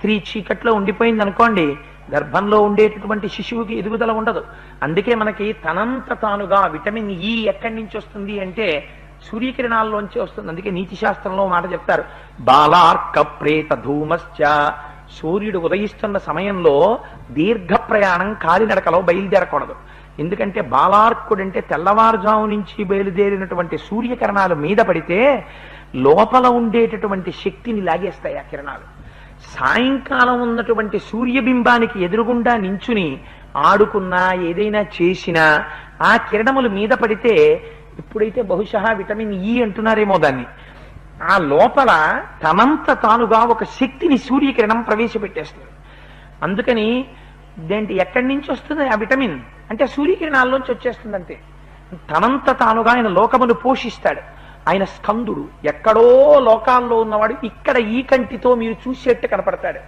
స్త్రీ చీకట్లో ఉండిపోయింది అనుకోండి గర్భంలో ఉండేటటువంటి శిశువుకి ఎదుగుదల ఉండదు. అందుకే మనకి తనంత తానుగా విటమిన్ ఈ ఎక్కడి నుంచి వస్తుంది అంటే సూర్యకిరణాల్లోంచి వస్తుంది. అందుకే నీతి శాస్త్రంలో మాట చెప్తారు బాలార్క ప్రేత ధూమశ్చ సూర్యుడు ఉదయిస్తున్న సమయంలో దీర్ఘ ప్రయాణం కాలినడకలో బయలుదేరకూడదు. ఎందుకంటే బాలార్కుడు అంటే తెల్లవారుజాము నుంచి బయలుదేరినటువంటి సూర్యకిరణాలు మీద పడితే లోపల ఉండేటటువంటి శక్తిని లాగేస్తాయి ఆ కిరణాలు. సాయంకాలం ఉన్నటువంటి సూర్యబింబానికి ఎదురుగుండా నించుని ఆడుకున్నా ఏదైనా చేసినా ఆ కిరణములు మీద పడితే ఇప్పుడైతే బహుశా విటమిన్ ఈ అంటున్నారేమో దాన్ని. ఆ లోపల తనంత తానుగా ఒక శక్తిని సూర్యకిరణం ప్రవేశపెట్టేస్తుంది. అందుకని దేంటి ఎక్కడి నుంచి వస్తుంది ఆ విటమిన్? అంటే సూర్యకిరణాల్లోంచి వచ్చేస్తుంది అంతే తనంత తానుగా ఆయన లోకమును పోషిస్తాడు. ఆయన స్కందుడు. ఎక్కడో లోకాల్లో ఉన్నవాడు ఇక్కడ ఈ కంటితో మీరు చూసేట్టు కనపడతాడు.